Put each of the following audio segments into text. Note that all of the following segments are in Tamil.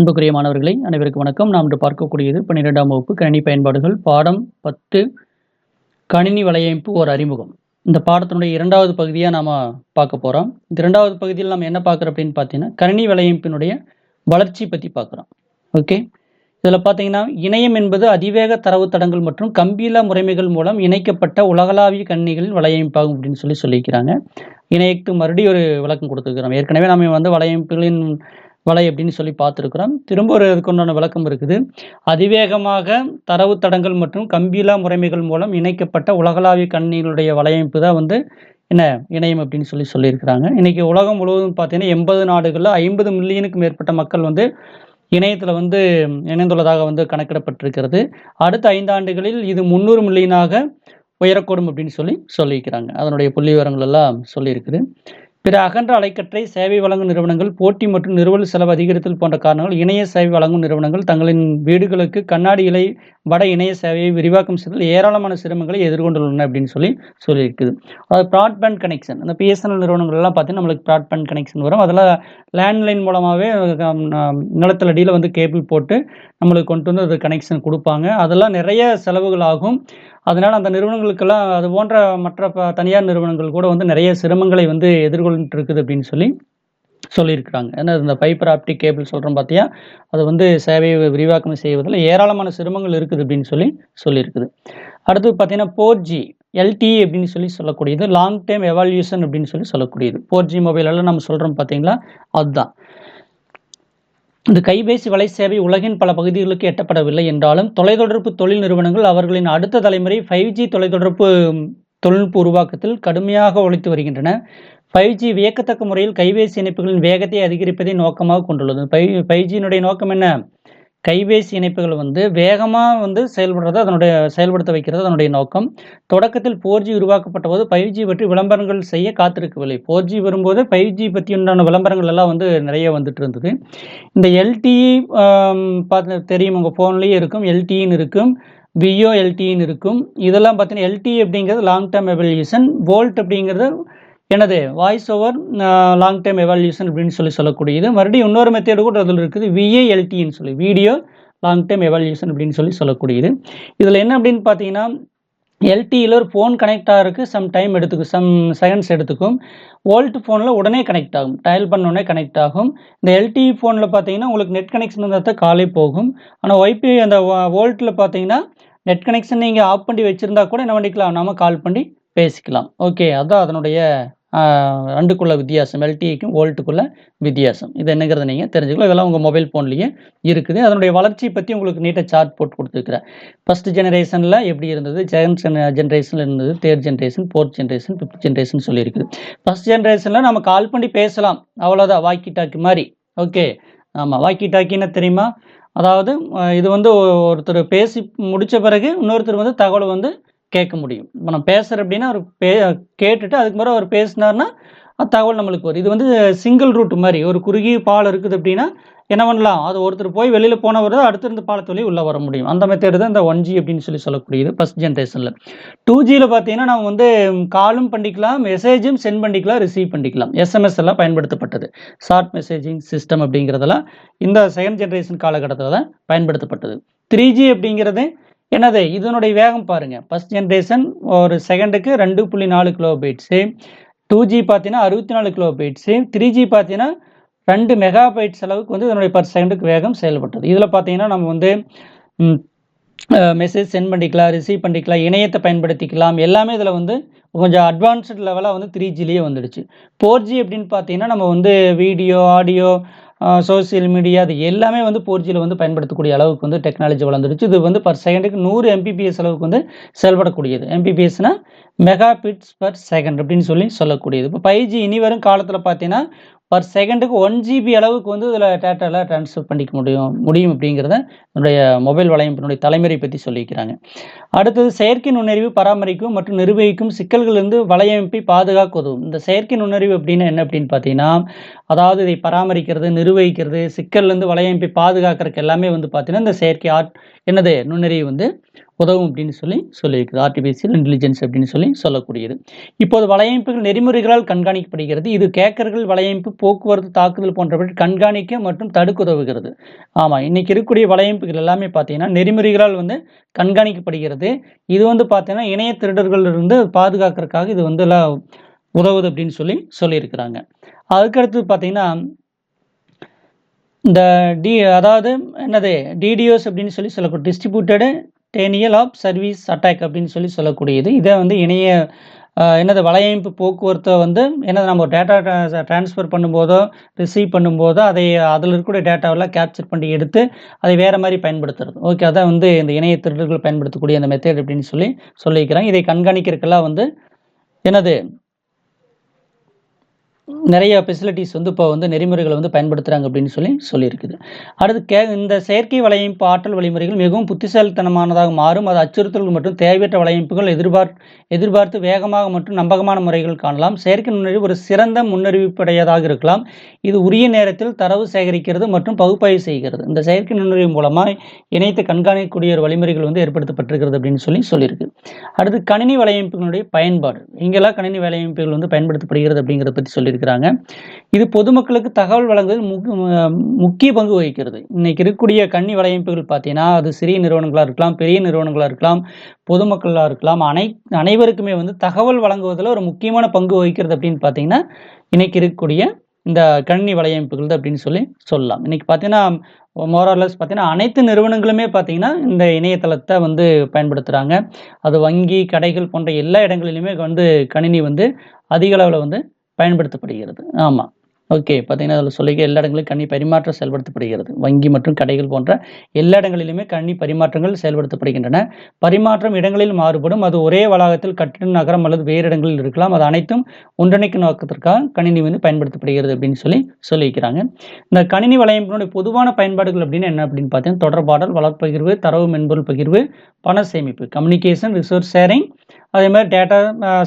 அன்புக்குரிய மாணவர்களை அனைவருக்கும் வணக்கம். நாம் இன்று பார்க்கக்கூடியது பன்னிரெண்டாம் வகுப்பு கணினி பயன்பாடுகள் பாடம் பத்து கணினி வலையமைப்பு ஒரு அறிமுகம். இந்த பாடத்தினுடைய இரண்டாவது பகுதியாக நாம் பார்க்க போகிறோம் இந்த இரண்டாவது பகுதியில் நம்ம என்ன பார்க்குறோம் அப்படின்னு பார்த்தீங்கன்னா கணினி வலையமைப்பினுடைய வளர்ச்சி பற்றி பார்க்குறோம். ஓகே? இதில் பார்த்தீங்கன்னா இணையம் என்பது அதிவேக தரவுத்தடங்கள் மற்றும் கம்பீல முறைமைகள் மூலம் இணைக்கப்பட்ட உலகளாவிய கணினிகளின் வலையமைப்பாகும் அப்படின்னு சொல்லி சொல்லியிருக்கிறாங்க. இணையத்துக்கு மறுபடியும் ஒரு விளக்கம் கொடுத்துருக்கிறோம். ஏற்கனவே நம்ம வந்து வலையமைப்புகளின் வலை அப்படின்னு சொல்லி பார்த்துருக்குறோம். திரும்ப ஒரு அதுக்கு உண்டான விளக்கம் இருக்குது. அதிவேகமாக தரவுத்தடங்கள் மற்றும் கம்பீலா முறைமைகள் மூலம் இணைக்கப்பட்ட உலகளாவிய கணினிகளுடைய வலையமைப்பு தான் வந்து என்ன இணையம் அப்படின்னு சொல்லி சொல்லியிருக்கிறாங்க. இன்றைக்கி உலகம் முழுவதும் பார்த்தீங்கன்னா எண்பது நாடுகளில் ஐம்பது மில்லியனுக்கு மேற்பட்ட மக்கள் வந்து இணையத்தில் வந்து இணைந்துள்ளதாக வந்து கணக்கிடப்பட்டிருக்கிறது. அடுத்த ஐந்தாண்டுகளில் இது முந்நூறு மில்லியனாக உயரக்கூடும் அப்படின்னு சொல்லி சொல்லியிருக்கிறாங்க. அதனுடைய புள்ளி விவரங்கள் எல்லாம் சொல்லியிருக்குது. பிற அகன்ற அலைக்கற்றை சேவை வழங்கும் நிறுவனங்கள் போட்டி மற்றும் நிறுவல் செலவு அதிகரித்தல் போன்ற காரணங்கள் இணைய சேவை வழங்கும் நிறுவனங்கள் தங்களின் வீடுகளுக்கு கண்ணாடி இலை வட இணைய சேவையை விரிவாக்கம் செய்தல் ஏராளமான சிரமங்களை எதிர்கொண்டுள்ளன அப்படின்னு சொல்லி சொல்லியிருக்குது. அதாவது ப்ராட்பேண்ட் கனெக்ஷன் அந்த பிஎஸ்என்எல் நிறுவனங்கள் எல்லாம் பார்த்தீங்கன்னா நம்மளுக்கு ப்ராட்பேண்ட் கனெக்ஷன் வரும். அதில் லேண்ட்லைன் மூலமாகவே நிலத்தடியில் வந்து கேபிள் போட்டு நம்மளுக்கு கொண்டு வந்து அது கனெக்ஷன் கொடுப்பாங்க. அதெல்லாம் நிறைய செலவுகள் ஆகும் அதனால் அந்த நிறுவனங்களுக்கெல்லாம் அது போன்ற மற்ற ப தனியார் நிறுவனங்கள் கூட வந்து நிறைய சிரமங்களை வந்து எதிர்கொண்டு இருக்குது அப்படின்னு சொல்லி சொல்லியிருக்கிறாங்க. ஏன்னா இந்த ஃபைபர் ஆப்டிக் கேபிள் சொல்கிறோம் பார்த்தியா அது வந்து சேவையை விரிவாக்கம் செய்வதில் ஏராளமான சிரமங்கள் இருக்குது அப்படின்னு சொல்லி சொல்லியிருக்குது. அடுத்து பார்த்தீங்கன்னா ஃபோர் ஜி எல்டி அப்படின்னு சொல்லி சொல்லக்கூடியது லாங் டைம் எவால்யூஷன் அப்படின்னு சொல்லி சொல்லக்கூடியது. ஃபோர் ஜி மொபைலெல்லாம் நம்ம சொல்கிறோம் பார்த்தீங்களா அதுதான். இந்த கைபேசி வலை சேவை உலகின் பல பகுதிகளுக்கு எட்டப்படவில்லை என்றாலும் தொலைத்தொடர்பு தொழில் நிறுவனங்கள் அவர்களின் அடுத்த தலைமுறை ஃபைவ் ஜி தொலைத்தொடர்பு தொழில்நுட்ப உருவாக்கத்தில் கடுமையாக உழைத்து வருகின்றன. ஃபைவ் ஜி வியக்கத்தக்க முறையில் கைபேசி இணைப்புகளின் வேகத்தை அதிகரிப்பதை நோக்கமாக கொண்டுள்ளது. ஃபைவ் ஃபைவ் ஜியினுடைய நோக்கம் என்ன? கைபேசி இணைப்புகள் வந்து வேகமாக வந்து செயல்படுறது அதனுடைய செயல்படுத்த வைக்கிறது அதனுடைய நோக்கம். தொடக்கத்தில் ஃபோர் ஜி உருவாக்கப்பட்ட போது ஃபைவ் ஜி பற்றி விளம்பரங்கள் செய்ய காத்திருக்கவில்லை. ஃபோர் ஜி வரும்போது ஃபைவ் ஜி பற்றி உண்டான விளம்பரங்கள் எல்லாம் வந்து நிறைய வந்துட்டு இருந்தது. இந்த எல்டிஇ பார்த்து தெரியும். உங்கள் ஃபோன்லேயே இருக்கும். எல்டிஇன்னு இருக்கும். விஓ எல்டின்னு இருக்கும். இதெல்லாம் பார்த்தீங்கன்னா எல்டி அப்படிங்கிறது லாங் டேர்ம் எவல்யூஷன் வோல்ட் அப்படிங்கிறது எனது voice over long time evolution அப்படின்னு சொல்லி சொல்லக்கூடியது. மறுபடியும் இன்னொரு மெத்தேடு கூட அதில் இருக்குது. விஏஎல்டின்னு சொல்லி வீடியோ லாங் டைம் எவால்யூஷன் அப்படின்னு சொல்லி சொல்லக்கூடியது. இதில் என்ன அப்படின்னு பார்த்தீங்கன்னா எல்டியில் ஒரு ஃபோன் கனெக்ட் ஆகிறதுக்கு சம் டைம் எடுத்துக்கும் சம் செகண்ட்ஸ் எடுத்துக்கும். ஓல்ட் ஃபோனில் உடனே கனெக்ட் ஆகும். டயல் பண்ணோடனே கனெக்ட் ஆகும். இந்த எல்டி ஃபோனில் பார்த்தீங்கன்னா உங்களுக்கு நெட் கனெக்ஷன் இருந்தால் தான் காலே போகும். ஆனால் ஒய்பி அந்த வோல்ட்டில் பார்த்தீங்கன்னா நெட் கனெக்ஷன் நீங்கள் ஆஃப் பண்ணி வச்சுருந்தா கூட என்ன பண்ணிக்கலாம்? நம்ம கால் பண்ணி பேசிக்கலாம். ஓகே அதுதான் அதனுடைய ரெண்டுக்குள்ள வித்தியாசம் எல்டிக்கும் வோல்ட்டுக்குள்ள வித்தியாசம். இது என்னங்கிறத நீங்கள் தெரிஞ்சுக்கலாம். இதெல்லாம் உங்கள் மொபைல் ஃபோன்லேயே இருக்குது. அதனுடைய வளர்ச்சியை பற்றி உங்களுக்கு நீட்டாக சார்ட் போட்டு கொடுத்துருக்குறேன். ஃபஸ்ட் ஜெனரேஷனில் எப்படி இருந்தது? செகண்ட் ஜென்ரேஷனில் uh, இருந்தது. Third generation fourth generation fifth generation சொல்லியிருக்குது ஃபஸ்ட் ஜென்ரேஷனில் நம்ம கால் பண்ணி பேசலாம். அவ்வளோதான் வாக்கி டாக்கி மாதிரி. ஓகே ஆமாம் வாக்கி டாக்கின்னு தெரியுமா? அதாவது இது வந்து ஒருத்தர் பேசி முடித்த பிறகு இன்னொருத்தர் வந்து தகவல் வந்து கேட்க முடியும். இப்போ நான் பேசுகிறேன் அப்படின்னா அவர் பே கேட்டுட்டு அதுக்கு பிறகு அவர் பேசினார்னா தகவல் நம்மளுக்கு வரும். இது வந்து சிங்கிள் ரூட் மாதிரி. ஒரு குறுகிய பாலம் இருக்குது அப்படின்னா என்ன பண்ணலாம்? அது ஒருத்தர் போய் வெளியில் போனவர் தான் அடுத்திருந்த பாலத்து வழி உள்ளே வர முடியும். அந்த மெத்தேடு தான் இந்த ஒன் ஜி அப்படின்னு சொல்லி சொல்லக்கூடியது ஃபஸ்ட் ஜென்ரேஷனில் டூ ஜியில் பார்த்தீங்கன்னா நம்ம வந்து காலும் பண்ணிக்கலாம் மெசேஜும் சென்ட் பண்ணிக்கலாம் ரிசீவ் பண்ணிக்கலாம். எஸ்எம்எஸ் எல்லாம் பயன்படுத்தப்பட்டது. ஷார்ட் மெசேஜிங் சிஸ்டம் அப்படிங்கிறதெல்லாம் இந்த செகண்ட் ஜென்ரேஷன் காலகட்டத்தில் தான் பயன்படுத்தப்பட்டது. த்ரீ ஜி அப்படிங்கிறது என்னது? இதனுடைய வேகம் பாருங்கள் ஃபஸ்ட் ஜென்ரேஷன் ஒரு செகண்டுக்கு ரெண்டு புள்ளி நாலு கிலோ பைட்ஸு டூ ஜி பார்த்தீங்கன்னா அறுபத்தி நாலு கிலோ பைட்ஸு த்ரீ ஜி பார்த்தீங்கன்னா ரெண்டு மெகா பைட்ஸ் அளவுக்கு வந்து இதனுடைய பர் செகண்டுக்கு வேகம் செயல்பட்டது. இதில் பார்த்தீங்கன்னா நம்ம வந்து மெசேஜ் சென்ட் பண்ணிக்கலாம் ரிசீவ் பண்ணிக்கலாம் இணையத்தை பயன்படுத்திக்கலாம். எல்லாமே இதில் வந்து கொஞ்சம் அட்வான்ஸ்டு லெவலாக வந்து த்ரீ ஜிலேயே வந்துடுச்சு. ஃபோர் ஜி அப்படின்னு பார்த்தீங்கன்னா நம்ம வந்து வீடியோ ஆடியோ சோசியல் மீடியா அது எல்லாமே வந்து ஃபோர் ஜியில் வந்து பயன்படுத்தக்கூடிய அளவுக்கு வந்து டெக்னாலஜி வளர்ந்துருச்சு இது வந்து பர் செகண்டுக்கு நூறு எம்பிபிஎஸ் அளவுக்கு வந்து செயல்படக்கூடியது. எம்பிபிஎஸ்னால் மெகா பிட்ஸ் பர் செகண்ட் அப்படின்னு சொல்லி சொல்லக்கூடியது. இப்போ ஃபைவ் ஜி இனி வரும் காலத்தில் பார்த்தீங்கன்னா பர் செகண்டுக்கு ஒன் ஜிபி அளவுக்கு வந்து இதில் டேட்டாவில் ட்ரான்ஸ்ஃபர் பண்ணிக்க முடியும் முடியும் அப்படிங்கிறத என்னுடைய மொபைல் வலையமைப்பினுடைய தலைமுறை பற்றி சொல்லியிருக்கிறாங்க அடுத்தது செயற்கை நுண்ணறிவு பராமரிக்கும் மற்றும் நிர்வகிக்கும் சிக்கல்களிலிருந்து வலையமைப்பை பாதுகாக்க உதவும் இந்த செயற்கை நுண்ணறிவு அப்படின்னா என்ன அப்படின்னு பார்த்தீங்கன்னா அதாவது இதை பராமரிக்கிறது நிர்வகிக்கிறது சிக்கல்லேருந்து வலையமைப்பை பாதுகாக்கிறதுக்கு எல்லாமே வந்து பார்த்தீங்கன்னா இந்த செயற்கை ஆர்ட் என்னது நுண்ணறிவு வந்து உதவும் அப்படின்னு சொல்லி சொல்லியிருக்குது. ஆர்டிஃபிஷியல் இன்டெலிஜென்ஸ் அப்படின்னு சொல்லி சொல்லக்கூடியது. இப்போது வலையமைப்புகள் நெறிமுறைகளால் கண்காணிக்கப்படுகிறது. இது கேக்கர்கள் வலையமைப்பு போக்குவரத்து தாக்குதல் போன்றவற்றை கண்காணிக்க மற்றும் தடுக்க உதவுகிறது. ஆமாம் இன்னைக்கு இருக்கக்கூடிய வலையமைப்புகள் எல்லாமே பார்த்தீங்கன்னா நெறிமுறைகளால் வந்து கண்காணிக்கப்படுகிறது. இது வந்து பார்த்தீங்கன்னா இணைய திருடர்கள் இருந்து பாதுகாக்கிறதுக்காக இது வந்து எல்லாம் உதவுது அப்படின்னு சொல்லி சொல்லியிருக்கிறாங்க. அதுக்கடுத்து பார்த்தீங்கன்னா இந்த டி அதாவது என்னது டிடிஓஸ் அப்படின்னு சொல்லி சொல்லக்கூடிய distributed denial of service attack அப்படின்னு சொல்லி சொல்லக்கூடியது. இதை வந்து இணைய என்னது வலையமைப்பு போக்குவரத்தை வந்து என்னது நம்ம டேட்டா ட்ரான்ஸ்ஃபர் பண்ணும்போதோ ரிசீவ் பண்ணும்போதோ அதை அதில் இருக்கக்கூடிய டேட்டாவெல்லாம் கேப்சர் பண்ணி எடுத்து அதை வேறு மாதிரி பயன்படுத்துறது. ஓகே அதான் வந்து இந்த இணைய திருடர்கள் பயன்படுத்தக்கூடிய அந்த மெத்தட் அப்படின்னு சொல்லி சொல்லியிருக்கிறாங்க. இதை கண்காணிக்கிறதுக்கெல்லாம் வந்து என்னது நிறைய ஃபெசிலிட்டிஸ் வந்து இப்போ வந்து நெறிமுறைகளை வந்து பயன்படுத்துகிறாங்க அப்படின்னு சொல்லி சொல்லியிருக்குது. அடுத்து கே இந்த செயற்கை வலையமைப்பு ஆற்றல் வழிமுறைகள் மிகவும் புத்திசாலித்தனமானதாக மாறும். அது அச்சுறுத்தல்கள் மற்றும் தேவையற்ற வலையமைப்புகள் எதிர்பார் எதிர்பார்த்து வேகமாக மற்றும் நம்பகமான முறைகள் காணலாம். செயற்கை நுண்ணறிவு ஒரு சிறந்த முன்னறிவிப்புடையதாக இருக்கலாம். இது உரிய நேரத்தில் தரவு சேகரிக்கிறது மற்றும் பகுப்பாய்வு செய்கிறது. இந்த செயற்கை நுண்ணறிவு மூலமாக இணைத்து கண்காணிக்கக்கூடிய ஒரு வழிமுறைகள் வந்து ஏற்படுத்தப்பட்டிருக்கிறது அப்படின்னு சொல்லி சொல்லியிருக்கு. அடுத்து கணினி வலையமைப்புகளுடைய பயன்பாடு. இங்கெல்லாம் கணினி வலையமைப்புகள் வந்து பயன்படுத்தப்படுகிறது அப்படிங்கிறத பற்றி சொல்லியிருக்கிறாங்க இது பொதுமக்களுக்கு தகவல் வழங்குவதில் முக்கிய பங்கு வகிக்கிறது. இன்னைக்கு இருக்கக்கூடிய கணினி வலையமைப்புகள் பார்த்தீங்கன்னா அது சிறிய நிறுவனங்களாக இருக்கலாம் பெரிய நிறுவனங்களாக இருக்கலாம் பொதுமக்களாக இருக்கலாம் அனை அனைவருக்குமே வந்து தகவல் வழங்குவதில் ஒரு முக்கியமான பங்கு வகிக்கிறது அப்படின்னு பார்த்தீங்கன்னா இன்னைக்கு இருக்கக்கூடிய இந்த கணினி வலையமைப்புகள் அப்படின்னு சொல்லி சொல்லலாம். இன்னைக்கு பார்த்தீங்கன்னா மோரலஸ் பார்த்தீங்கன்னா அனைத்து நிறுவனங்களுமே பார்த்தீங்கன்னா இந்த இணையதளத்தை வந்து பயன்படுத்துகிறாங்க அது வங்கி கடைகள் போன்ற எல்லா இடங்களிலுமே வந்து கணினி வந்து அதிக அளவில் வந்து பயன்படுத்தப்படுகிறது. ஆமாம் ஓகே பார்த்தீங்கன்னா அதில் சொல்லிக்க எல்லா இடங்களிலும் கண்ணி பரிமாற்றம் செயல்படுத்தப்படுகிறது. வங்கி மற்றும் கடைகள் போன்ற எல்லா இடங்களிலுமே கண்ணி பரிமாற்றங்கள் செயல்படுத்தப்படுகின்றன. பரிமாற்றம் இடங்களில் மாறுபடும். அது ஒரே வளாகத்தில் கட்டிட நகரம் அல்லது வேறு இடங்களில் இருக்கலாம். அது அனைத்தும் ஒன்றிணைக்கும் நோக்கத்திற்காக கணினி வந்து பயன்படுத்தப்படுகிறது அப்படின்னு சொல்லி சொல்லியிருக்கிறாங்க. இந்த கணினி வலையமைப்பினுடைய பொதுவான பயன்பாடுகள் அப்படின்னு என்ன அப்படின்னு பார்த்தீங்கன்னா தொடர்பாடல் வளர்ப்பகிர்வு தரவு மென்பொருள் பகிர்வு பண சேமிப்பு கம்யூனிகேஷன் ரிசோர்ஸ் ஷேரிங் அதே மாதிரி data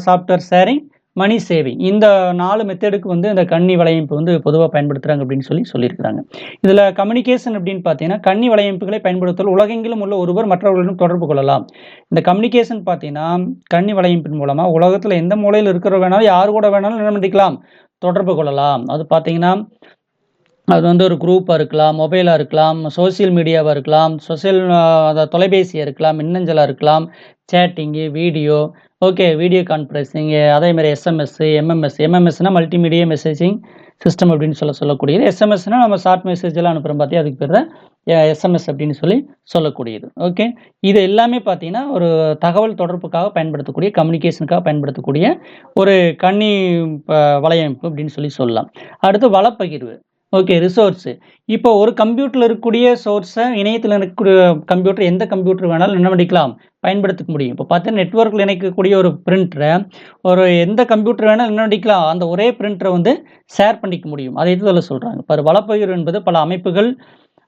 software sharing money saving. இந்த நாலு மெத்தடுக்கு வந்து இந்த கண்ணி வலையமைப்பு வந்து பொதுவாக பயன்படுத்துகிறாங்க அப்படின்னு சொல்லி சொல்லியிருக்கிறாங்க. இதில் கம்யூனிகேஷன் அப்படின்னு பார்த்தீங்கன்னா கண்ணி வலையமைப்புகளை பயன்படுத்தல் உலகெங்கிலும் உள்ள ஒருவர் மற்றவர்களுடன் தொடர்பு கொள்ளலாம். இந்த கம்யூனிகேஷன் பார்த்தீங்கன்னா கண்ணி வலையமைப்பின் மூலமாக உலகத்தில் எந்த மூலையில் இருக்கிற வேணாலும் யார் கூட வேணாலும் என்ன தொடர்பு கொள்ளலாம். அது பார்த்தீங்கன்னா அது வந்து ஒரு குரூப்பாக இருக்கலாம் மொபைலாக இருக்கலாம் சோஷியல் மீடியாவாக இருக்கலாம் சோசியல் அதாவது தொலைபேசியாக இருக்கலாம் மின்னஞ்சலாக இருக்கலாம் chatting video okay video conferencing அதே மாதிரி எம்எம்எஸ் எம்எம்எஸ்னால் மல்டிமீடியா மெசேஜிங் சிஸ்டம் அப்படின்னு சொல்ல சொல்லக்கூடியது. எஸ்எம்எஸ்னா நம்ம ஷார்ட் மெசேஜ் எல்லாம் அனுப்புகிறோம் பார்த்தியா அதுக்கு பேர் தான் எஸ்எம்எஸ் அப்படின்னு சொல்லி சொல்லக்கூடியது ஓகே இது எல்லாமே பார்த்தீங்கன்னா ஒரு தகவல் தொடர்புக்காக பயன்படுத்தக்கூடிய கம்யூனிகேஷனுக்காக பயன்படுத்தக்கூடிய ஒரு கண்ணி ப- வலையமைப்பு அப்படின்னு சொல்லி சொல்லலாம். அடுத்து வளப்பகிர்வு. ஓகே ரிசோர்ஸு இப்போ ஒரு கம்ப்யூட்டரில் இருக்கக்கூடிய சோர்ஸை இணையத்தில் இருக்கக்கூடிய கம்ப்யூட்டர் எந்த கம்ப்யூட்டர் வேணாலும் என்ன பண்ணிக்கலாம் பயன்படுத்திக்க முடியும். இப்போ பார்த்தா நெட்ஒர்க்கில் இணைக்கக்கூடிய ஒரு பிரிண்டரை ஒரு எந்த கம்ப்யூட்டர் வேணாலும் என்ன பண்ணிக்கலாம் அந்த ஒரே பிரிண்டரை வந்து ஷேர் பண்ணிக்க முடியும். அதை இதில் சொல்கிறாங்க இப்போ வளப்பகிர் என்பது பல அமைப்புகள்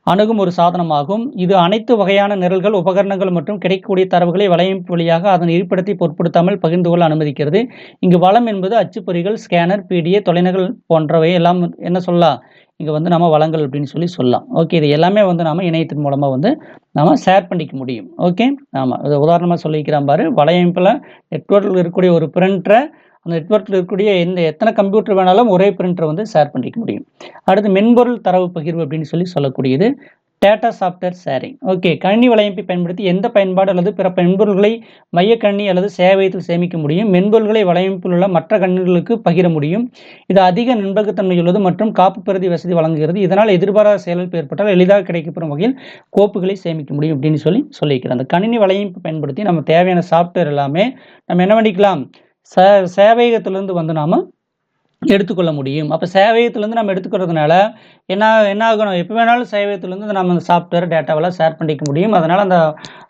அணுகும் ஒரு சாதனமாகும். இது அனைத்து வகையான நிரல்கள் உபகரணங்கள் மற்றும் கிடைக்கக்கூடிய தரவுகளை வலையமைப்பு வழியாக அதன் இருப்பிடத்தை பொருட்படுத்தாமல் பகிர்ந்து கொள்ள அனுமதிக்கிறது. இங்கு வளம் என்பது அச்சுப்பொறிகள் ஸ்கேனர் பிடிஏ தொலைநகல் போன்றவை எல்லாம் என்ன சொல்லலாம்? இங்கே வந்து நம்ம வளங்கள் அப்படின்னு சொல்லி சொல்லலாம். ஓகே இது எல்லாமே வந்து நாம் இணையத்தின் மூலமாக வந்து நாம் ஷேர் பண்ணிக்க முடியும். ஓகே ஆமாம் இது உதாரணமாக சொல்லிக்கிறேன் பாரு. வலையமைப்பில் நெட்ஒர்க்கில் இருக்கக்கூடிய ஒரு பிரிண்டரை அந்த நெட்ஒர்க்கில் இருக்கக்கூடிய எந்த எத்தனை கம்ப்யூட்டர் வேணாலும் ஒரே பிரிண்டரை வந்து ஷேர் பண்ணிக்க முடியும். அடுத்து மென்பொருள் தரவு பகிர்வு அப்படின்னு சொல்லி சொல்லக்கூடியது. டேட்டா சாஃப்ட்வேர் ஷேரிங் ஓகே கணினி வலையமைப்பை பயன்படுத்தி எந்த பயன்பாடு அல்லது பிற மென்பொருள்களை மைய கணினி அல்லது சேவையத்தில் சேமிக்க முடியும்? மென்பொருள்களை வலையமைப்பில் உள்ள மற்ற கணினிகளுக்கு பகிர முடியும்? இது அதிக நம்பகத்தன்மையுள்ளது மற்றும் காப்பு பிரதி வசதி வழங்குகிறது. இதனால் எதிர்பாராத செயலில் ஏற்பட்டால் எளிதாக கிடைக்கப்பெறும் வகையில் கோப்புகளை சேமிக்க முடியும் அப்படின்னு சொல்லி சொல்லியிருக்கிறோம் அந்த கணினி வலையமைப்பு பயன்படுத்தி நம்ம தேவையான சாஃப்ட்வேர் எல்லாமே நம்ம என்ன பண்ணிக்கலாம்? ச சேவையகத்திலிருந்து வந்து நாம் எடுத்துக்கொள்ள முடியும். அப்போ சேவையத்துலேருந்து நம்ம எடுத்துக்கிறதுனால என்ன என்ன ஆகணும்? எப்போ வேணாலும் சேவையத்துலேருந்து நம்ம அந்த சாஃப்ட்வேர் டேட்டாவெல்லாம் ஷேர் பண்ணிக்க முடியும். அதனால் அந்த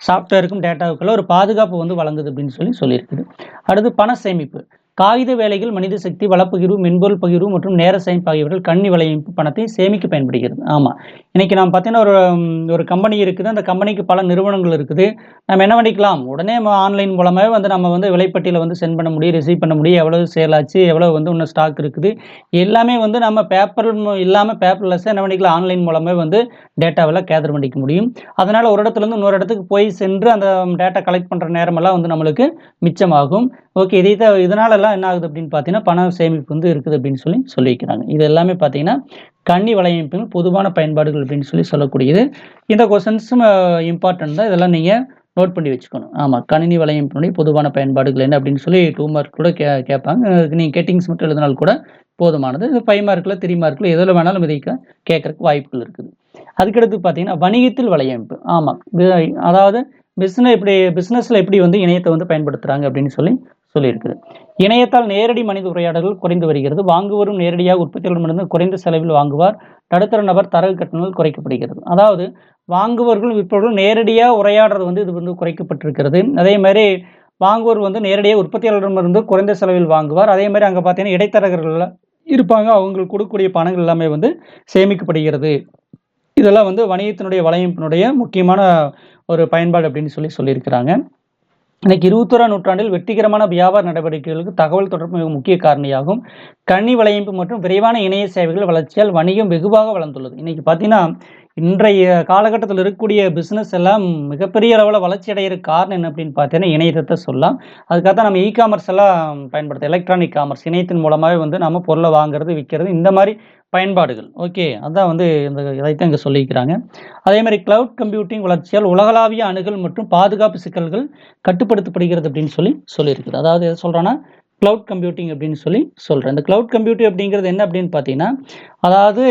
சாஃப்ட்வேருக்கும் டேட்டாவுக்குள்ள ஒரு பாதுகாப்பு வந்து வழங்குது அப்படின்னு சொல்லி சொல்லியிருக்குது. அடுத்து பண சேமிப்பு. காகித வேலைகள் மனித சக்தி வளப்பகிர்வு மென்பொருள் பகிர்வு மற்றும் நேர சேமிப்பு ஆகியவற்றில் கண்ணி வலையமைப்பு பணத்தை சேமிக்க பயன்படுகிறது. ஆமாம் இன்னைக்கு நாம் பார்த்தீங்கன்னா ஒரு ஒரு கம்பெனி இருக்குது. அந்த கம்பெனிக்கு பல நிறுவனங்கள் இருக்குது. நம்ம என்ன பண்ணிக்கலாம்? உடனே ஆன்லைன் மூலமாகவே வந்து நம்ம வந்து விலைப்பட்டியலை வந்து சென்ட் பண்ண முடியும் ரிசீவ் பண்ண முடியும். எவ்வளோ சேல் ஆச்சு எவ்வளோ வந்து இன்னும் ஸ்டாக் இருக்குது. எல்லாமே வந்து நம்ம பேப்பர் இல்லாமல் பேப்பர்லெஸ்ஸாக என்ன பண்ணிக்கலாம்? ஆன்லைன் மூலமாகவே வந்து டேட்டாவெல்லாம் கேதர் பண்ணிக்க முடியும். அதனால் ஒரு இடத்துலேருந்து இன்னொரு இடத்துக்கு போய் சென்று அந்த டேட்டா கலெக்ட் பண்ணுற நேரமெல்லாம் வந்து நம்மளுக்கு மிச்சமாகும். ஓகே இதை இதனால இதெல்லாம் என்ன ஆகுது அப்படின்னு பார்த்தீங்கன்னா பண சேமிப்பு வந்து இருக்குது அப்படின்னு சொல்லி சொல்லியிருக்கிறாங்க. இது எல்லாமே பார்த்தீங்கன்னா கண்ணி வலையமைப்புகள் பொதுவான பயன்பாடுகள் அப்படின்னு சொல்லி சொல்லக்கூடியது. இந்த கொஸ்டின்ஸும் இம்பார்ட்டன்ட் தான். இதெல்லாம் நீங்கள் நோட் பண்ணி வச்சுக்கணும். ஆமாம் கணினி வலையமைப்பினுடைய பொதுவான பயன்பாடுகள் என்ன அப்படின்னு சொல்லி டூ மார்க் கூட கே கேட்பாங்க. நீங்கள் கேட்டிங்ஸ் மட்டும் எழுதினால் கூட போதுமானது. இது ஃபைவ் மார்க்கில் த்ரீ மார்க்கில் எதில் வேணாலும் இதை கேட்குறக்கு வாய்ப்புகள் இருக்குது. அதுக்கடுத்து பார்த்தீங்கன்னா வணிகத்தில் வலையமைப்பு. ஆமாம் அதாவது பிஸ்னஸ் எப்படி பிஸ்னஸில் எப்படி வந்து இணையத்தை வந்து பயன்படுத்துகிறாங்க அப்படின்னு சொல்லி சொல்லியிருக்குது. இணையத்தால் நேரடி மனித உரையாடல்கள் குறைந்து வருகிறது. வாங்குவரும் நேரடியாக உற்பத்தியாளரிடமிருந்து குறைந்த செலவில் வாங்குவார். நடுத்தர நபர் தரவு கட்டணங்கள் குறைக்கப்படுகிறது. அதாவது வாங்குவர்கள் விற்பவர்களும் நேரடியாக உரையாடுறது வந்து இது வந்து குறைக்கப்பட்டிருக்கிறது. அதே மாதிரி வாங்குவோர் வந்து நேரடியாக உற்பத்தியாளரிடமிருந்து குறைந்த செலவில் வாங்குவார். அதே மாதிரி அங்கே பார்த்தீங்கன்னா இடைத்தரகர்கள் இருப்பாங்க. அவங்களுக்கு கொடுக்கக்கூடிய பணங்கள் எல்லாமே வந்து சேமிக்கப்படுகிறது. இதெல்லாம் வந்து வணிகத்தினுடைய வலையமைப்பினுடைய முக்கியமான ஒரு பயன்பாடு அப்படின்னு சொல்லி சொல்லியிருக்கிறாங்க. இன்னைக்கு இருபத்தோராம் நூற்றாண்டில் வெற்றிகரமான வியாபார நடவடிக்கைகளுக்கு தகவல் தொடர்பு மிக முக்கிய காரணியாகும். கணி வலையமைப்பு மற்றும் விரைவான இணைய சேவைகள் வளர்ச்சியால் வணிகம் வெகுவாக வளர்ந்துள்ளது. இன்னைக்கு பார்த்தீங்கன்னா இன்றைய காலகட்டத்தில் இருக்கக்கூடிய பிஸ்னஸ் எல்லாம் மிகப்பெரிய அளவில் வளர்ச்சி அடைகிற காரணம் என்ன அப்படின்னு பார்த்தீங்கன்னா இணையத்தை சொல்லலாம். அதுக்காக தான் நம்ம இ காமர்ஸ் எல்லாம் பயன்படுத்த எலக்ட்ரானிக் காமர்ஸ் இணையத்தின் மூலமாகவே வந்து நம்ம பொருளை வாங்குறது விற்கிறது இந்த மாதிரி பயன்பாடுகள். ஓகே அதான் வந்து இந்த இதைத்தான் இங்கே சொல்லியிருக்கிறாங்க. அதே மாதிரி கிளவுட் கம்ப்யூட்டிங் வளர்ச்சியால் உலகளாவிய அணுகல் மற்றும் பாதுகாப்பு சிக்கல்கள் கட்டுப்படுத்தப்படுகிறது அப்படின்னு சொல்லி சொல்லியிருக்குது அதாவது எதை சொல்கிறோன்னா கிளவுட் கம்ப்யூட்டிங் அப்படின்னு சொல்லி சொல்கிறேன் இந்த கிளவுட் கம்ப்யூட்டிங் அப்படிங்கிறது என்ன அப்படின்னு பார்த்தீங்கன்னா அதாவது